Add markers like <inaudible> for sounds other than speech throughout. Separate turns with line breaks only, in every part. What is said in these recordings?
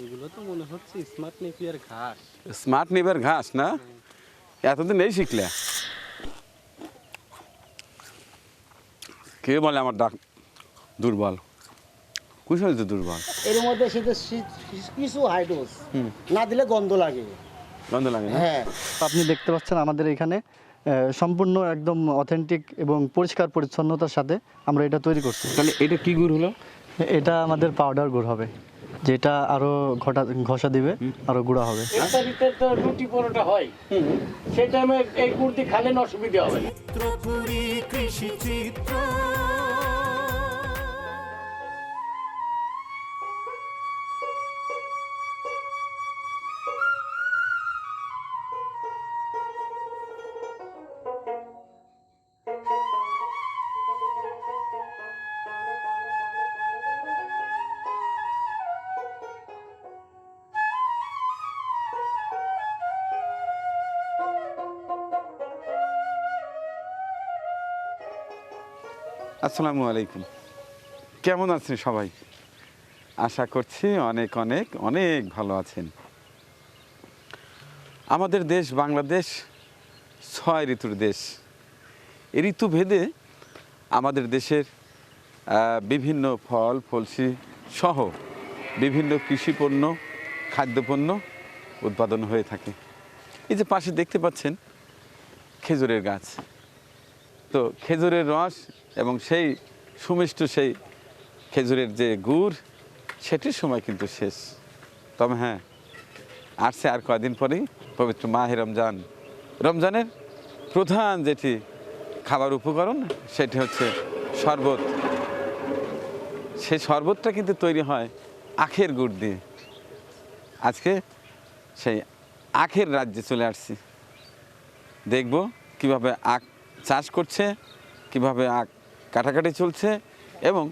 এগুলো তো মনে হচ্ছে স্মার্ট নেপিয়ার ঘাস।
স্মার্ট নিবের ঘাস না? এতদিন এই শিখলে। কে বলে আমার ডাক দুর্বল? কুশল দুর্বল?
এর মধ্যে শীতের কিছু হাইড্রোস না দিলে গন্ধ লাগে।
গন্ধ লাগে
হ্যাঁ।
আপনি দেখতে পাচ্ছেন আমাদের এখানে আহ, সম্পূর্ণ একদম অথেন্টিক এবং পরিষ্কার পরিচ্ছন্নতার সাথে আমরা এটা তৈরি করছি।
তাহলে এটা কি গুড় হলো?
এটা আমাদের পাউডার গুড় হবে। যেটা আরও ঘটা ঘষা দিবে আরও গুঁড়া হবে।
ইফতারিতে তো রুটি পরোটা হয়। সেই টাইমে এই কুর্তি খালেন অসুবিধা হবে
কৃষি চিত্র।
আসসালামু আলাইকুম। কেমন আছেন সবাই? আশা করছি অনেক অনেক অনেক ভালো আছেন। আমাদের দেশ বাংলাদেশ ছয় ঋতুর দেশ। এই ঋতু ভেদে আমাদের দেশের বিভিন্ন ফল, ফলসি সহ বিভিন্ন কৃষি পণ্য খাদ্যপণ্য উৎপাদন হয়ে থাকে। এই যে পাশে দেখতে পাচ্ছেন খেজুরের গাছ। তো খেজুরের রস এবং সেই সুমিষ্ট সেই খেজুরের যে গুড়, সেটির সময় কিন্তু শেষ। তবে হ্যাঁ আসছে আর কয়দিন পরেই পবিত্র মাহে রমজান। রমজানের প্রধান যেটি খাবার উপকরণ, সেটি হচ্ছে শরবত। সেই শরবতটা কিন্তু তৈরি হয় আখের গুড় দিয়ে। আজকে সেই আখের রাজ্যে চলে আসছি। দেখব কীভাবে আখ চাষ করছে, কীভাবে আখ কাটাকাটি চলছে এবং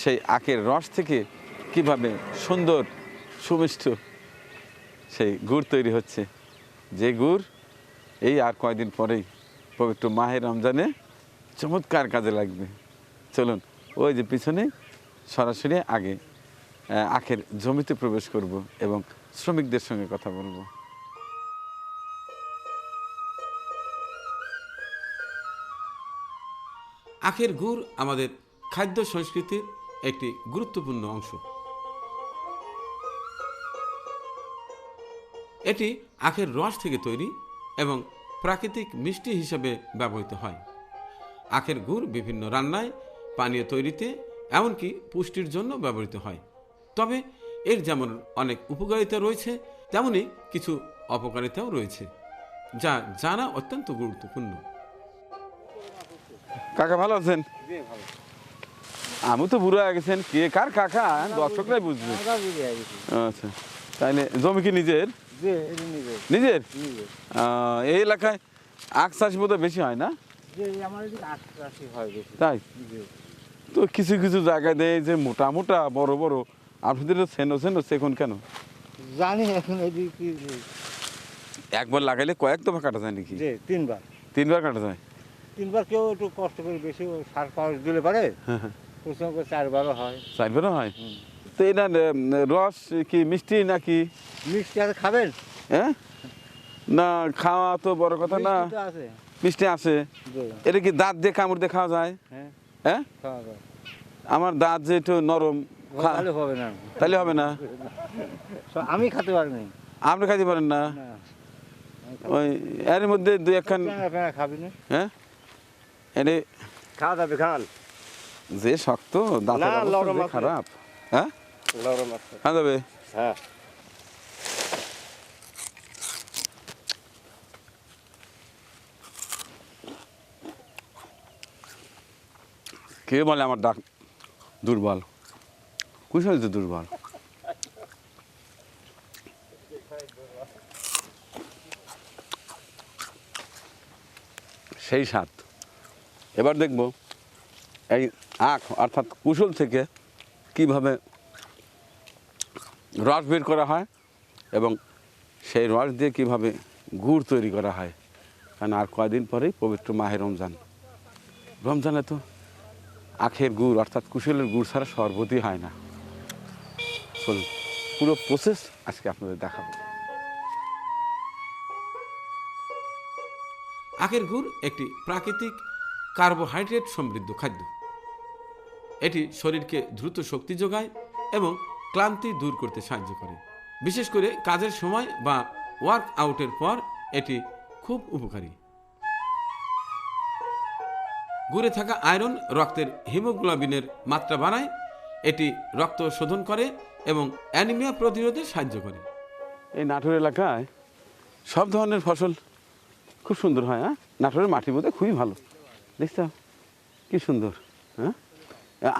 সেই আখের রস থেকে কীভাবে সুন্দর, সুমিষ্ট সেই গুড় তৈরি হচ্ছে। যে গুড় এই আর কয়দিন পরেই পবিত্র মাহের রমজানে চমৎকার কাজে লাগবে। চলুন, ওই যে পিছনে সরাসরি আগে আখের জমিতে প্রবেশ করব এবং শ্রমিকদের সঙ্গে কথা বলব। আখের গুড় আমাদের খাদ্য সংস্কৃতির একটি গুরুত্বপূর্ণ অংশ। এটি আখের রস থেকে তৈরি এবং প্রাকৃতিক মিষ্টি হিসেবে ব্যবহৃত হয়। আখের গুড় বিভিন্ন রান্নায়, পানীয় তৈরিতে, এমনকি পুষ্টির জন্য ব্যবহৃত হয়। তবে এর যেমন অনেক উপকারিতা রয়েছে, তেমনি কিছু অপকারিতাও রয়েছে, যা জানা অত্যন্ত গুরুত্বপূর্ণ। কাকা ভালো আছেন? আমি তো বুড়ো হয়ে গেছেন। কে কার কাকা? দর্শকরাই বুঝবে। আচ্ছা। তাইলে জমি কি নিজের? নিজের। এই এলাকায় আখ চাষ বোধহয় বেশি হয় না? তাই? তো কিছু কিছু জায়গায় দেয় যে মোটা মোটা বড় বড়। আপনাদের সেনো সেনো সেখন কেন?
জানি এখন
একবার লাগাইলে কয়েক দফা কাটা যায় নাকি?
তিনবার।
তিনবার কাটা যায়?
তিনবার কেউ একটু কষ্ট করে বেশি সার পাওয়ার দিলে পারে প্রথম করে চারবারও হয়।
চারবারও হয়? তো এটা রস কি মিষ্টি নাকি?
মিষ্টি আর খাবেন?
হ্যাঁ? না খাওয়া তো বড় কথা না।
মিষ্টি আছে।
এটা কি দাঁত দিয়ে কামড় দিয়ে খাওয়া যায়?
হ্যাঁ।
হ্যাঁ? আমার দাঁত যে একটু নরম
ভালো হবে না।
তাহলে হবে না?
আমি খেতে পারিনি।
আপনি খাইতে পারেন না? ওই এর মধ্যে দুই একখান
প্যাঁড়া প্যাঁড়া খাবি না।
হ্যাঁ? এনে
খাওয়া যাবে খান।
যে শক্ত দাঁতের। খারাপ। হ্যাঁ?
আছে।
খাওয়া যাবে?
হ্যাঁ।
কে বলে আমার ডাক দুর্বল? কুশল যে দুর্বল? সেই স্বাদ। এবার দেখব এই আখ অর্থাৎ কুশল থেকে কীভাবে রস বের করা হয় এবং সেই রস দিয়ে কীভাবে গুড় তৈরি করা হয়। কারণ আর কয়দিন পরেই পবিত্র মাহে রমজান। রমজানে তো আখের গুড় অর্থাৎ কুশলের গুড় ছাড়া শরবতই হয় না। পুরো প্রসেস আজকে আপনাদের দেখাবো। আখের গুড় একটি প্রাকৃতিক কার্বোহাইড্রেট সমৃদ্ধ খাদ্য। এটি শরীরকে দ্রুত শক্তি যোগায় এবং ক্লান্তি দূর করতে সাহায্য করে। বিশেষ করে কাজের সময় বা ওয়ার্ক আউটের পর এটি খুব উপকারী। গুড়ে থাকা আয়রন রক্তের হিমোগ্লোবিনের মাত্রা বাড়ায়, এটি রক্ত শোধন করে এবং অ্যানিমিয়া প্রতিরোধে সাহায্য করে। এই নাটোর এলাকায় সব ধরনের ফসল খুব সুন্দর হয় হ্যাঁ? নাটোরের মাটির মধ্যে খুবই ভালো। দেখছ? কি সুন্দর হ্যাঁ?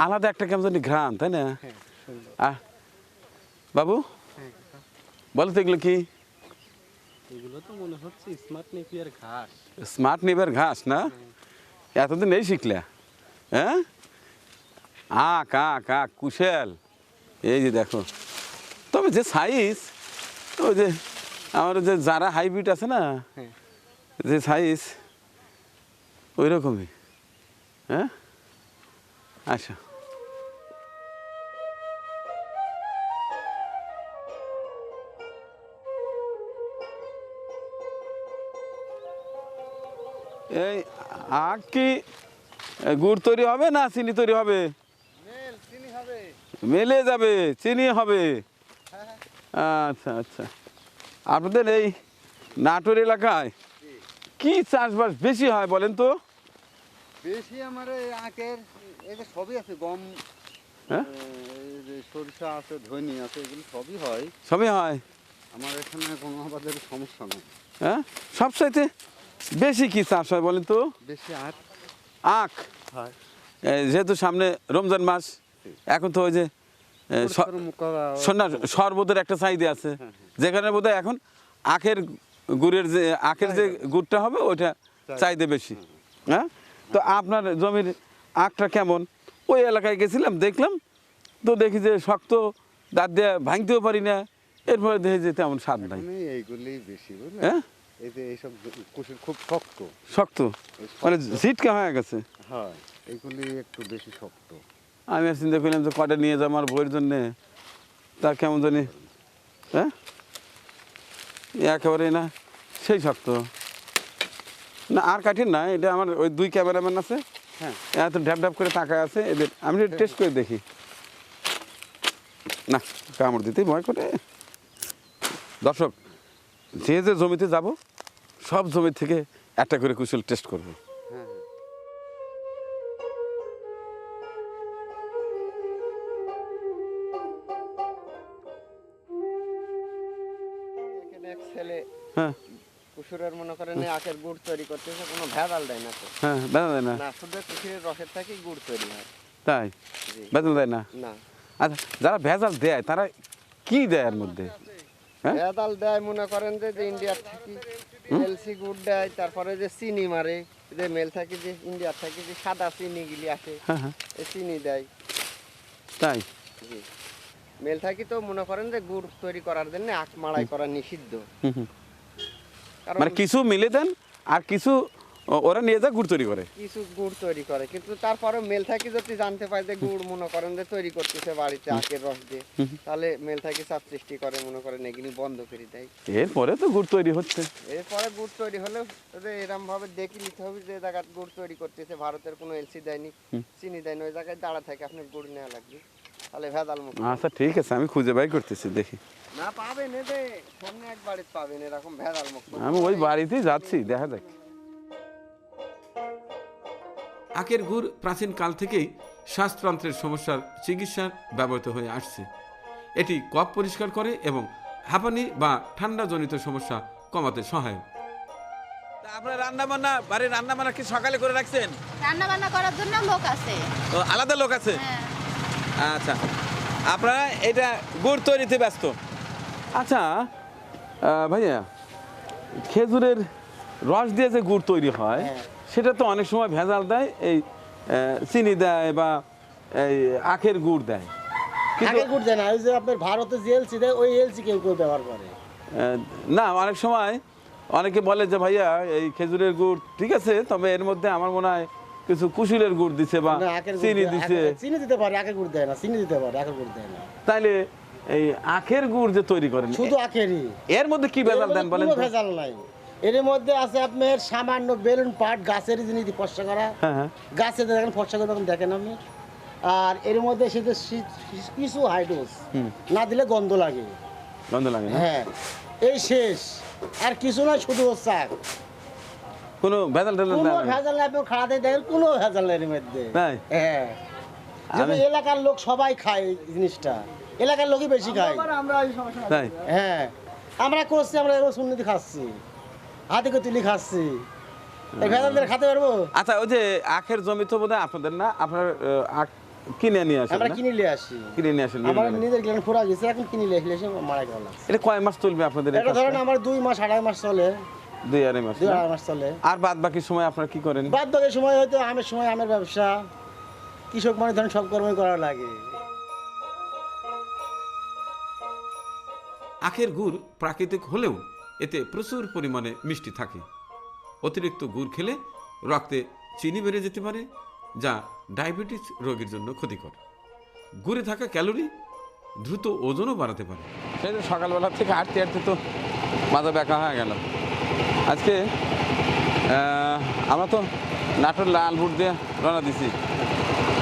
আলাদা একটা কেমন জানি ঘ্রাণ তাই না? আহ, বাবু? বলো তো এগুলো কি?
এগুলো তো মনে হচ্ছে স্মার্ট নেপিয়ার ঘাস।
স্মার্ট নেবার ঘাস না? এতদিন এই শিখলে হ্যাঁ? আক আক আক কুশেল। এই যে দেখো। তবে যে সাইজ ওই যে আমার যে যারা হাইব্রিড আছে না
হ্যাঁ।
যে সাইজ ওই রকমই হ্যাঁ? আচ্ছা। এই আখ কি গুড় তৈরি হবে না চিনি তৈরি হবে? মেলে যাবে চিনি হবে। আচ্ছা আচ্ছা। আপনাদের এই নাটোর এলাকায় কি চাষবাস বেশি হয় বলেন তো?
বেশি আমার এই আখের এই সবই আছে গম
হ্যাঁ?
সরিষা আছে ধনি আছে এগুলো সবই হয়।
সবই হয়?
আমার এখানে কোনো আমাদের সমস্যা নেই।
হ্যাঁ? সবচাইতে বেশি কি চাষ হয় বলেন তো?
বেশি আখ
আখ
হয়।
যেহেতু সামনে রমজান মাস এখন তো ওই যে শরবতের একটা চাহিদা আছে। যেখানে বোধহয় এখন আখের গুড়ের যে আখের যে গুড়টা হবে ওইটা চাহিদা। বেশি। হ্যাঁ? তো আপনার জমির আখটা কেমন? ওই এলাকায় গেছিলাম দেখলাম তো দেখি যে শক্ত দাঁত দিয়ে ভাঙতেও পারি না এরপরে দেখি যে তেমন স্বাদ নাই।
এইগুলি বেশি
হ্যাঁ?
এই যে এইসব খুব শক্ত।
শক্ত? মানে ঝিটকা হয়ে গেছে?
হয় এইগুলি একটু বেশি শক্ত।
আমি আর চিন্তা করলাম যে কটা নিয়ে যাব আমার বইয়ের জন্যে তা কেমন জানি হ্যাঁ? একেবারে না সেই শক্ত। না আর কাঠিন না এটা আমার ওই দুই ক্যামেরাম্যান আছে।
হ্যাঁ।
এত ঢ্যাপ ঢ্যাপ করে তাকায় আছে এদের আমি টেস্ট করে দেখি। না কামড় দিতেই ভয় করে। দর্শক যে যে জমিতে যাব সব জমি থেকে একটা করে কুশল টেস্ট করব।
কুসুরের মনে করেন আখের গুড় তৈরি করতেছে কোনো ভেজাল দেয় না তো।
হ্যাঁ বেতন দেয় না।
না শুধু কুসুরের রসের থেকেই গুড় তৈরি হয়।
তাই? বেতন দেয় না?
না।
আচ্ছা যারা ভেজাল দেয় তারা কি দেয় এর মধ্যে? হ্যাঁ?
ভেজাল দেয় মনে করেন যে ইন্ডিয়ার থেকে এলসি গুড় দেয় তারপরে যে চিনি মারে যে মেল থাকে যে ইন্ডিয়ার থেকে যে সাদা চিনি গুলি আসে
হ্যাঁ হ্যাঁ।
চিনি দেয়।
তাই?
জি। মেল থাকি তো মনে করেন যে গুড় তৈরি করার জন্য আখ মাড়াই করা নিষিদ্ধ।
মানে কিছু মিলে দেন আর কিছু ওরা নিয়ে যা গুড় তৈরি করে।
কিছু গুড় তৈরি করে। কিন্তু তারপরে মেল থাকি যদি জানতে পারে যে গুড় মনে করেন যে তৈরি করতেছে বাড়িতে আখের রস দিয়ে তাহলে মেল থাকি চাপ সৃষ্টি করে মনে করেন এগুলি বন্ধ করে দেয়।
এরপরে তো গুড় তৈরি হচ্ছে।
এরপরে গুড় তৈরি হলে এরকম ভাবে দেখে নিতে হবে যে জায়গায় গুড় তৈরি করতেছে ভারতের কোনো এলসি দেয়নি চিনি দেয়নি ওই জায়গায় দাঁড়া থাকে আপনার গুড় নেওয়া লাগবে। তাহলে ভেজাল মুক্ত।
আচ্ছা ঠিক আছে আমি খুঁজে বাই করতেছি দেখি।
না পাবেন এ যে সামনে এক বাড়িতে পাবেন এরকম ভেজাল মুক্ত।
আমি ওই বাড়িতেই যাচ্ছি দেখা যাক। আখের গুড় প্রাচীন কাল থেকেই শ্বাসতন্ত্রের সমস্যার চিকিৎসার ব্যবহৃত হয়ে আসছে। এটি কফ পরিষ্কার করে এবং হাঁপানি বা ঠান্ডাজনিত সমস্যা কমাতে সহায়ক। আপনার রান্না বান্না বাড়ির রান্না বান্না কি সকালে করে রাখছেন?
রান্না বান্না করার জন্য লোক আছে।
আলাদা লোক আছে?
হ্যাঁ।
আচ্ছা। আপনারা এটা গুড় তৈরিতে ব্যস্ত? আচ্ছা ভাইয়া খেজুরের রস দিয়ে যে গুড় তৈরি হয় সেটা তো অনেক সময় ভেজাল দেয় এই চিনি দেয় বা এই আখের গুড় দেয়।
আগে গুড় দেয় না ওই যে আপনার ভারতে যে এলসি দেয় ওই এলসি কেউ কেউ ব্যবহার করে।
না অনেক সময় অনেকে বলে যে ভাইয়া এই খেজুরের গুড় ঠিক আছে তবে এর মধ্যে আমার মনে হয় কিছু কুশিলের গুড় দিছে বা চিনি দিছে।
চিনি দিতে পারে আখের গুড় দেয় না চিনি দিতে পারে আখের গুড় দেয় না।
তাইলে এই আখের গুড় যে তৈরি করেন
শুধু আখেরই।
এর মধ্যে কি ভেজাল দেন বলেন
কোনো ভেজাল নাই। এর মধ্যে আছে আপনার সামান্য বেলুন পাট গাছের জিনিস ফর্সা করা
হ্যাঁ হ্যাঁ।
গাছে দেখেন ফর্সা করে তখন দেখেন আপনি। আর এর মধ্যে সেটা কিছু হাইডোস না দিলে গন্ধ লাগে।
গন্ধ লাগে
হ্যাঁ। এই শেষ। আর কিছু না শুধু হচ্ছে।
কোনো ভেজাল টেজাল
কোনো? ভেজাল নাই আপনি খাওয়াতে দেখেন কোনো ভেজাল নেই এর মধ্যে।
তাই?
হ্যাঁ। এলাকার লোক সবাই খায় এই জিনিসটা এলাকার লোকই বেশি খায়।
তাই?
হ্যাঁ। আমরা করছি আমরা এরকম সুন্নতি খাচ্ছি। হাতে করে তুলি খাচ্ছি। এই ভেজাল দিয়ে খাতে পারব?
আচ্ছা ওই যে আখের জমি তো বোধহয় আপনাদের না? আপনার আখ কিনে নিয়ে আসেন
আমরা কিনে নিয়ে আসি।
কিনে নিয়ে আসেন
আমার নিজের গ্ল্যান্ড ফোরা গেছে এখন কিনে নিয়ে এসে মারা গেল।
এটা কয় মাস চলবে আপনাদের
এটা ধরেন আমার দুই মাস আড়াই মাস চলে।
দুই আড়াই মাস
দুই আড়াই মাস চলে।
আর বাদ বাকি সময় আপনারা কি করেন?
বাদ বাকি সময় হয়তো আমের সময় আমের ব্যবসা। কৃষক মানে ধরেন সব কর্মই করা লাগে।
আখের গুড় প্রাকৃতিক হলেও এতে প্রচুর পরিমাণে মিষ্টি থাকে। অতিরিক্ত গুড় খেলে রক্তে চিনি বেড়ে যেতে পারে যা ডায়াবেটিস রোগীর জন্য ক্ষতিকর। গুড়ে থাকা ক্যালোরি দ্রুত ওজনও বাড়াতে পারে।
সেই সকালবেলা থেকে হাঁটতে হাঁটতে তো মাথা ব্যাকা হয়ে গেল। আজকে আমরা তো নাটোর লালপুর দিয়ে রওনা দিছি।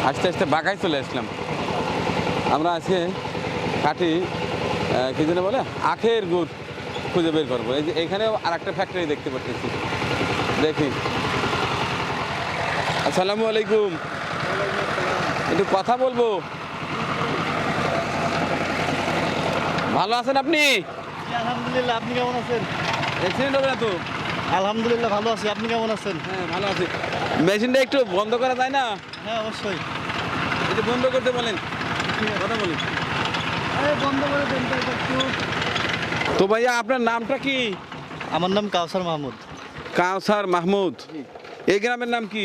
আস্তে আস্তে বাঘায় চলে আসলাম। আমরা আজকে কাটি কী যেন বলে, আখের গুড় খুঁজে বের করব। এই যে এখানেও আর একটা ফ্যাক্টরি দেখতে পাচ্ছি দেখি। আসসালামু আলাইকুম। একটু কথা বলব। ভালো আছেন আপনি?
আলহামদুলিল্লাহ, আপনি কেমন আছেন?
অ্যাক্সিডেন্ট হবে না তো
আলহামদুলিল্লাহ ভালো আছি। আপনি কেমন আছেন?
হ্যাঁ ভালো আছি। মেশিনটা একটু বন্ধ করা যায় না?
হ্যাঁ অবশ্যই।
একটু বন্ধ করতে বলেন। কথা বলুন
বন্ধ করে দেন
তো ভাইয়া আপনার নামটা কি?
আমার নাম কাউসার মাহমুদ।
কাউসার মাহমুদ। এই গ্রামের নাম কি?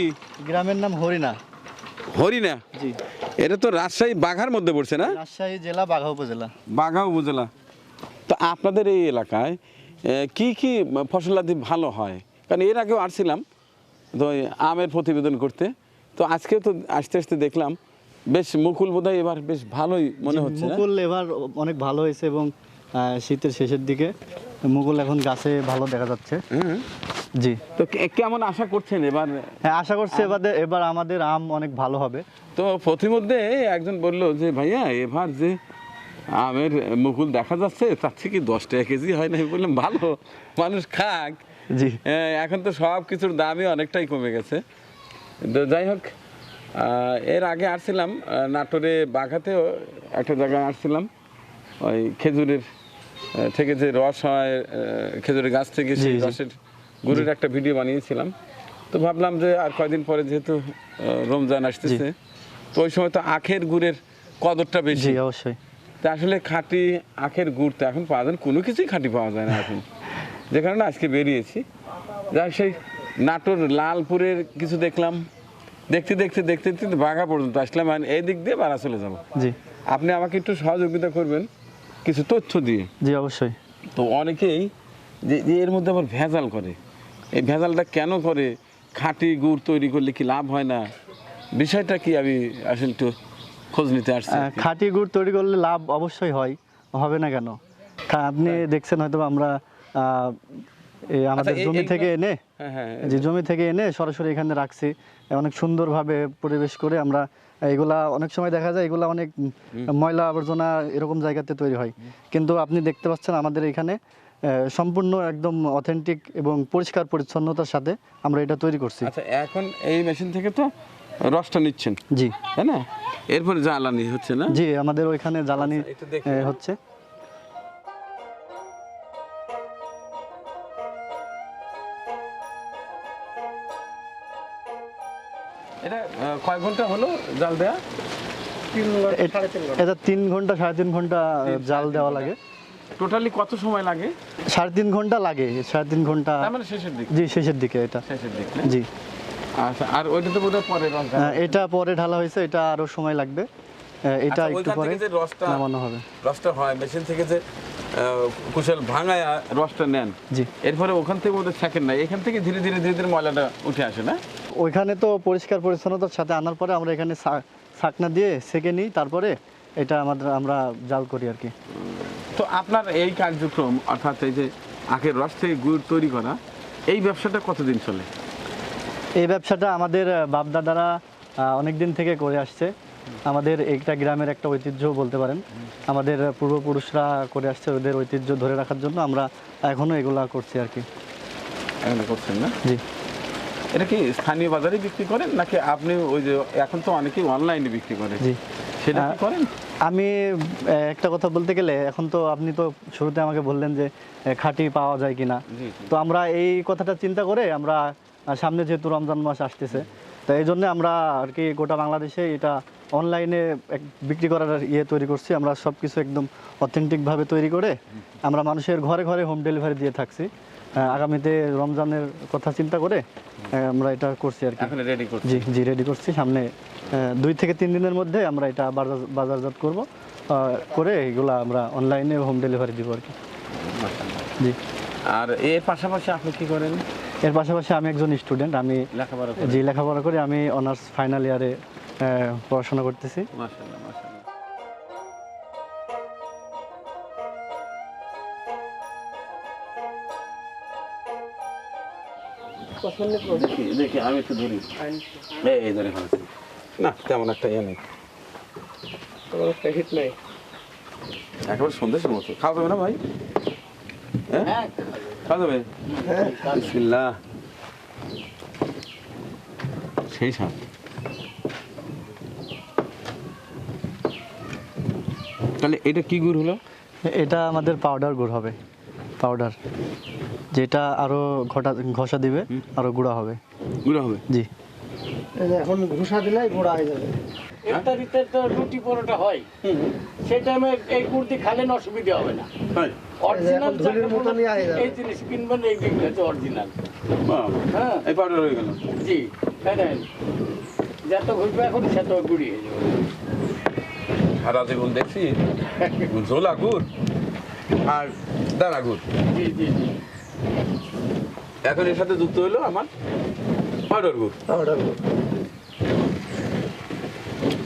গ্রামের নাম হরিণা।
হরিণা?
জি।
এটা তো রাজশাহী বাঘার মধ্যে পড়ছে না?
রাজশাহী জেলা বাঘা উপজেলা।
বাঘা উপজেলা। তো আপনাদের এই এলাকায় কি কি ফসলাদি ভালো হয়? কারণ এর আগেও আসছিলাম তো আমের প্রতিবেদন করতে। তো আজকে তো আস্তে আস্তে দেখলাম বেশ মুকুল বোধহয় এবার বেশ ভালোই মনে হচ্ছে
মুকুল এবার অনেক ভালো হয়েছে এবং শীতের শেষের দিকে মুকুল এখন গাছে ভালো দেখা যাচ্ছে। জি।
তো কেমন আশা করছেন এবার?
হ্যাঁ আশা করছি এবার এবার আমাদের আম অনেক ভালো হবে।
তো প্রতিমধ্যে একজন বলল যে ভাইয়া এবার যে আমের মুকুল দেখা যাচ্ছে তার থেকে দশ টাকা কেজি হয় না। বললাম ভালো মানুষ খাক।
জি।
এখন তো সব কিছুর দামই অনেকটাই কমে গেছে। তো যাই হোক এর আগে আসছিলাম নাটোরে বাঘাতেও একটা জায়গায় আসছিলাম ওই খেজুরের থেকে যে রস হয় খেজুরের গাছ থেকে সেই রসের গুড়ের একটা ভিডিও বানিয়েছিলাম। তো ভাবলাম যে আর কয়দিন পরে যেহেতু রমজান আসতেছে তো ওই সময় তো আখের গুড়ের কদরটা বেশি।
অবশ্যই।
তা আসলে খাঁটি আখের গুড় তো এখন পাওয়া যায় কোনো কিছুই খাঁটি পাওয়া যায় না এখন। যে কারণে আজকে বেরিয়েছি। যাই সেই নাটোর লালপুরের কিছু দেখলাম। দেখতে দেখতে দেখতে দেখতে বাঘা পর্যন্ত আসলাম এই দিক দিয়ে বাড়া চলে যাব।
জি।
আপনি আমাকে একটু সহযোগিতা করবেন কিছু তথ্য দিয়ে।
জি অবশ্যই।
তো অনেকেই যে যে এর মধ্যে আবার ভেজাল করে। এই ভেজালটা কেন করে? খাঁটি গুড় তৈরি করলে কি লাভ হয় না? বিষয়টা কি আমি আসলে একটু খোঁজ নিতে আসছি
খাঁটি গুড় তৈরি করলে লাভ অবশ্যই হয় হবে না কেন? আপনি দেখছেন হয়তো আমরা আমাদের
আচ্ছা,
জমি থেকে এনে
হ্যাঁ হ্যাঁ
যে জমি থেকে এনে সরাসরি এখানে রাখছি। অনেক সুন্দরভাবে পরিবেশ করে আমরা এগুলা অনেক সময় দেখা যায় এগুলা অনেক ময়লা আবর্জনা এরকম জায়গাতে তৈরি হয়। কিন্তু আপনি দেখতে পাচ্ছেন আমাদের এখানে সম্পূর্ণ একদম অথেন্টিক এবং পরিষ্কার পরিচ্ছন্নতার সাথে আমরা এটা তৈরি করছি।
আচ্ছা এখন এই মেশিন থেকে তো রসটা নিচ্ছেন?
জি।
তাই না? এরপরে জ্বালানি হচ্ছে না?
জি আমাদের ওইখানে জ্বালানি
আচ্ছা,
হচ্ছে।
এটা কয় ঘণ্টা হলো জাল দেয়া?
এ- এটা তিন ঘণ্টা সাড়ে তিন ঘণ্টা জাল দেওয়া লাগে।
টোটালি কত সময় লাগে?
সাড়ে তিন ঘণ্টা লাগে সাড়ে তিন
ঘণ্টা। মানে শেষের দিক।
জি শেষের দিকে এটা।
শেষের দিক?
জি।
আচ্ছা আর ওইটা তো বোধহয় পরে।
আহ, এটা পরে ঢালা হয়েছে এটা আরও সময় লাগবে। এটা
আচ্ছা,
একটু পরে
রসটা-
নামানো হবে।
রসটা হয় মেশিন থেকে যে কুশল ভাঙায় রসটা নেন।
জি।
এরপরে ওখান থেকে ওদের থাকেন না এখান থেকে ধীরে ধীরে ধীরে ধীরে ময়লাটা উঠে আসে না?
ওইখানে তো পরিষ্কার পরিচ্ছন্নতার সাথে আনার পরে আমরা এখানে ছাকনা দিয়ে সেকে নিই তারপরে এটা আমাদের আমরা জাল করি আর কি।
তো আপনার এই কার্যক্রম অর্থাৎ এই যে আখের রস থেকে গুড় তৈরি করা এই ব্যবসাটা কতদিন চলে?
এই ব্যবসাটা আমাদের বাপদাদারা অনেক দিন থেকে করে আসছে। আমাদের এইটা গ্রামের একটা ঐতিহ্য বলতে পারেন। আমাদের পূর্বপুরুষরা করে আসছে ওদের ঐতিহ্য ধরে রাখার জন্য। আমরা এখনও এগুলা করছি আর কি।
এখানে করছেন না?
জি।
এটা কি স্থানীয় বাজারে বিক্রি করেন? নাকি আপনি ওই যে এখন তো অনেকেই অনলাইনে বিক্রি করেন
জি।
সেটা করেন?
আমি একটা কথা বলতে গেলে এখন তো আপনি তো শুরুতে আমাকে বললেন যে খাঁটি পাওয়া যায় কিনা। তো আমরা এই কথাটা চিন্তা করে আমরা সামনে যেহেতু রমজান মাস আসতেছে তো এই জন্য আমরা আর কি গোটা বাংলাদেশে এটা অনলাইনে বিক্রি করার ইয়ে তৈরি করছি। আমরা সব কিছু একদম অথেন্টিকভাবে তৈরি করে আমরা মানুষের ঘরে ঘরে হোম ডেলিভারি দিয়ে থাকছি। আগামীতে রমজানের কথা চিন্তা করে আমরা এটা করছি আর কি।
রেডি
জি জি রেডি করছি। সামনে দুই থেকে তিন দিনের মধ্যে আমরা এটা বাজারজাত করব। করে এগুলা আমরা অনলাইনে হোম ডেলিভারি দিব আর কি। জি।
আর এর পাশাপাশি আপনি কি করেন?
এর পাশাপাশি আমি একজন স্টুডেন্ট আমি
লেখাপড়া
জি লেখাপড়া করি আমি অনার্স ফাইনাল ইয়ারে পড়াশোনা করতেছি।
মাশাআল্লাহ মাশাআল্লাহ। দেখি দেখি আমি একটু ধরি। এই এই ধরে না তেমন একটা ইয়ে নেই।
হিট নাই।
একেবারে সন্দেশের মতো। খাওয়া যাবে না ভাই? হ্যাঁ? খাওয়া যাবে? বিসমিল্লাহ। সেই স্বাদ। তাহলে এটা কি গুড় হলো?
এটা আমাদের পাউডার গুড় হবে পাউডার যেটা আরও ঘটা ঘষা দিবে আরও গুঁড়া হবে।
গুঁড়ো হবে?
জি।
এখন ঘুষা দিলেই ঘোড়া হয়ে যাবে।
ইফতারিতে তো রুটি পরোটা হয়। সেই টাইমে এই কুর্তি খালেন অসুবিধা হবে না। অরিজিনাল
ধুলির।
এই জিনিস কিনবেন এই হচ্ছে অরিজিনাল হ্যাঁ।
এই পাউডার হয়ে গেল।
জি তাই না? যত ঘুরবে এখন সেত গুড়ি হয়ে যাবে।
সারা জীবন দেখছি। ঝোলা গুড় আর গুড়।
জি জি জি।
এখন এর সাথে যুক্ত হলো আমার পাউডার গুড়?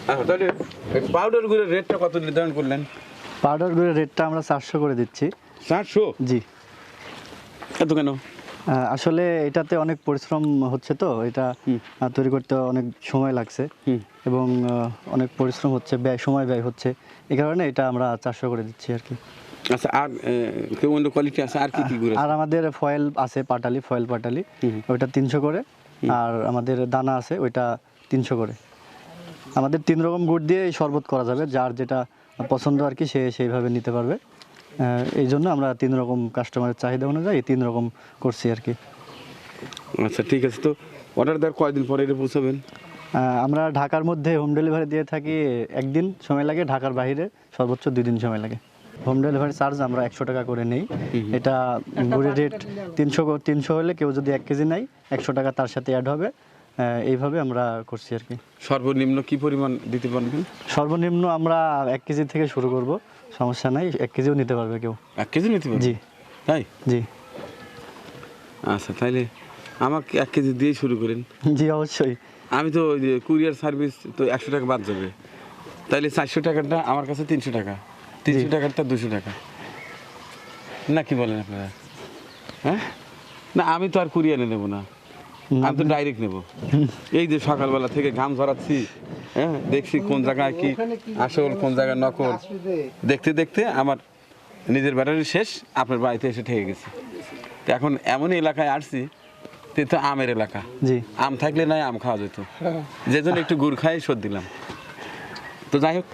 আচ্ছা তাহলে পাউডার গুড়ের রেটটা কত নির্ধারণ করলেন?
পাউডার গুড়ের রেটটা আমরা চারশো করে দিচ্ছি।
চারশো?
জি।
এত কেন?
আসলে এটাতে অনেক পরিশ্রম হচ্ছে তো এটা তৈরি করতে অনেক সময় লাগছে। এবং অনেক পরিশ্রম হচ্ছে ব্যয় সময় ব্যয় হচ্ছে। এই কারণে এটা আমরা চারশো করে দিচ্ছি আর কি।
আচ্ছা আর কেউ অন্য কোয়ালিটি আছে? আর কি কি
আর আমাদের ফয়েল আছে পাটালি ফয়েল পাটালি। ওইটা তিনশো করে। আর আমাদের দানা আছে ওইটা তিনশো করে। আমাদের তিন রকম গুড় দিয়ে এই শরবত করা যাবে যার যেটা পছন্দ আর কি সে সেইভাবে নিতে পারবে। এই জন্য আমরা তিন রকম কাস্টমারের চাহিদা অনুযায়ী তিন রকম করছি আর কি।
আচ্ছা ঠিক আছে। তো অর্ডার দেওয়ার কয়দিন পরে এটা পৌঁছাবেন?
আমরা ঢাকার মধ্যে হোম ডেলিভারি দিয়ে থাকি একদিন সময় লাগে ঢাকার বাইরে সর্বোচ্চ দুই দিন সময় লাগে। হোম ডেলিভারি চার্জ আমরা একশো টাকা করে নেই। এটা গুড়ের রেট তিনশো তিনশো হলে কেউ যদি এক কেজি নেয় একশো টাকা তার সাথে অ্যাড হবে। এইভাবে আমরা করছি আর কি।
সর্বনিম্ন কি পরিমাণ দিতে পারবেন?
সর্বনিম্ন আমরা এক কেজি থেকে শুরু করব সমস্যা নাই এক কেজিও নিতে পারবে কেউ।
এক কেজি নিতে পারবে?
জি।
তাই?
জি।
আচ্ছা তাইলে আমাকে এক কেজি দিয়ে শুরু করেন।
জি অবশ্যই।
আমি তো ওই যে কুরিয়ার সার্ভিস তো একশো টাকা বাদ যাবে। তাইলে চারশো টাকাটা আমার কাছে তিনশো টাকা। তিনশো টাকারটা দুশো টাকা। না কি বলেন আপনারা? হ্যাঁ? না আমি তো আর কুরিয়ারে নেব না। আমি তো ডাইরেক্ট নেব। এই যে সকালবেলা থেকে ঘাম ঝরাচ্ছি হ্যাঁ দেখছি কোন জায়গায় কি আসল কোন জায়গায় নকল। দেখতে দেখতে আমার নিজের ব্যাটারি শেষ আপনার বাড়িতে এসে ঠেকে গেছি। তো এখন এমন এলাকায় আসছি তো তো আমের এলাকা।
জি।
আম থাকলে নাই আম খাওয়া যেত। <laughs> যে জন্য একটু গুড় খাই শোধ দিলাম। তো যাই হোক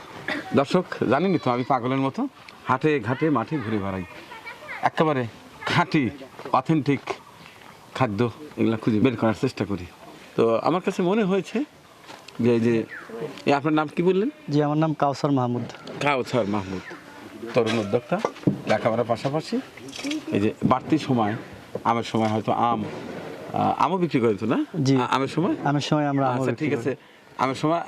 দর্শক জানেনই তো আমি পাগলের মতো হাটে ঘাটে মাঠে ঘুরে বেড়াই। একেবারে খাঁটি অথেন্টিক খাদ্য এগুলো খুঁজে বের করার চেষ্টা করি। তো আমার কাছে মনে হয়েছে যে এই যে আপনার নাম কি বললেন?
জি আমার নাম কাউসার মাহমুদ।
কাউছার মাহমুদ তরুণ উদ্যোক্তা লেখাপড়ার পাশাপাশি এই যে বাড়তি সময় আমের সময় হয়তো আম আমও বিক্রি করে তো না?
জি।
আমের সময়?
আমের সময় আমরা
আচ্ছা ঠিক আছে। আমের সময়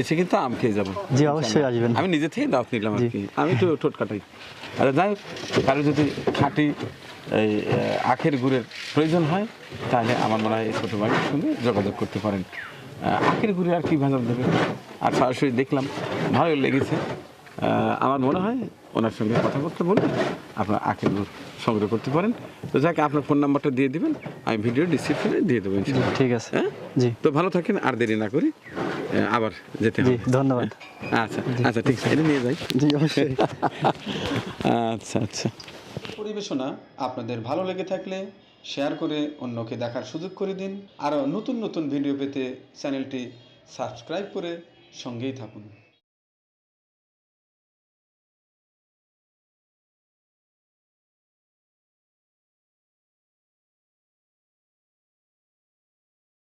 এসে কিন্তু আম খেয়ে যাব।
জি অবশ্যই আসবেন।
আমি নিজে থেকে দাওয়াত নিলাম আর কি। আমি তো ঠোঁট কাটাই। আচ্ছা যাই হোক কারও যদি খাঁটি এই আখের গুড়ের প্রয়োজন হয় তাহলে আমার মনে হয় এই ছোটো ভাইয়ের সঙ্গে যোগাযোগ করতে পারেন। আখের গুড়ে আর কি ভেজাল দেবে? আর সরাসরি দেখলাম ভালো লেগেছে। আমার মনে হয় ওনার সঙ্গে কথাবার্তা বলে আপনার আখের গুড় সংগ্রহ করতে পারেন। তো যাকে আপনার ফোন নাম্বারটা দিয়ে দিবেন। আমি ভিডিও ডিসক্রিপশনে দিয়ে দেবো
ঠিক আছে।
হ্যাঁ?
জি।
তো ভালো থাকেন আর দেরি না করি। আবার যেতে হবে।
ধন্যবাদ।
আচ্ছা আচ্ছা ঠিক আছে। এটা নিয়ে যাই।
জি অবশ্যই।
আচ্ছা আচ্ছা।
পরিবেশনা আপনাদের ভালো লেগে থাকলে শেয়ার করে অন্যকে দেখার সুযোগ করে দিন। আরও নতুন নতুন ভিডিও পেতে চ্যানেলটি সাবস্ক্রাইব করে সঙ্গেই থাকুন।